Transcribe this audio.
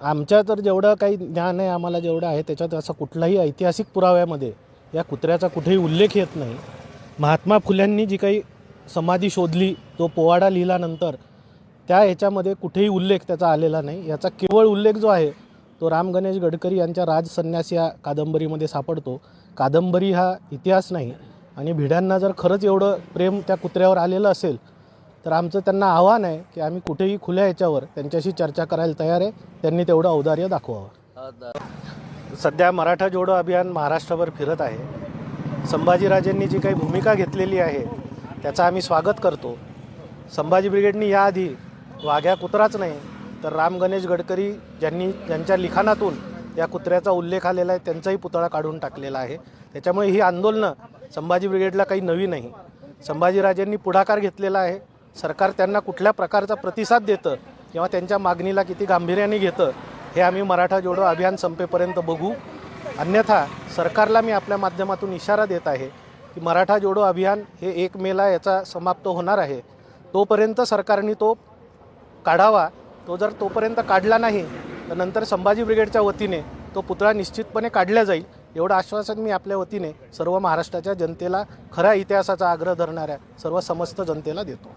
आमच्या तर जेवढं काही ज्ञान आहे आम्हाला जेवढं आहे त्याच्यात असा कुठलाही ऐतिहासिक पुराव्यामध्ये या कुत्र्याचा कुठेही उल्लेख येत नाही. महात्मा फुल्यांनी जी काही समाधी शोधली तो पोवाडा लिहिल्यानंतर त्या ह्याच्यामध्ये कुठेही उल्लेख त्याचा आलेला नाही. याचा केवळ उल्लेख जो आहे तो राम गणेश गडकरी यांच्या राजसन्यास या कादंबरीमध्ये सापडतो. कादंबरी हा इतिहास नाही आणि भिड्यांना जर खरंच एवढं प्रेम त्या कुत्र्यावर आलेलं असेल तर आमचं त्यांना आव्हान आहे की आम्ही कुठेही खुल्या याच्यावर त्यांच्याशी चर्चा करायला तयार आहे. त्यांनी तेवढं औदार्य दाखवावं. सध्या मराठा जोडो अभियान महाराष्ट्रभर फिरत आहे. संभाजीराजेंनी जी काही भूमिका घेतलेली आहे त्याचं आम्ही स्वागत करतो. संभाजी ब्रिगेडनी याआधी वाघ्या कुत्राच नाही तर राम गणेश गडकरी ज्यांनी ज्यांच्या लिखाणातून या कुत्र्याचा उल्लेख आलेला आहे त्यांचाही पुतळा काढून टाकलेला आहे. त्याच्यामुळे ही आंदोलनं संभाजी ब्रिगेडला काही नवी नाही. संभाजीराजेंनी पुढाकार घेतलेला आहे. सरकार त्यांना कुठल्या प्रकारचा प्रतिसाद देतं किंवा त्यांच्या मागणीला किती गांभीर्याने घेतं हे आम्ही मराठा जोडो अभियान संपेपर्यंत बघू. अन्यथा सरकारला मी आपल्या माध्यमातून इशारा देत आहे की मराठा जोडो अभियान हे एक मेला याचा समाप्त होणार आहे. तोपर्यंत सरकारने तो काढावा. तो जर तोपर्यंत काढला नाही तर नंतर संभाजी ब्रिगेडच्या वतीने तो पुतळा निश्चितपणे काढला जाईल एवढं आश्वासन मी आपल्या वतीने सर्व महाराष्ट्राच्या जनतेला खऱ्या इतिहासाचा आग्रह धरणाऱ्या सर्व समस्त जनतेला देतो.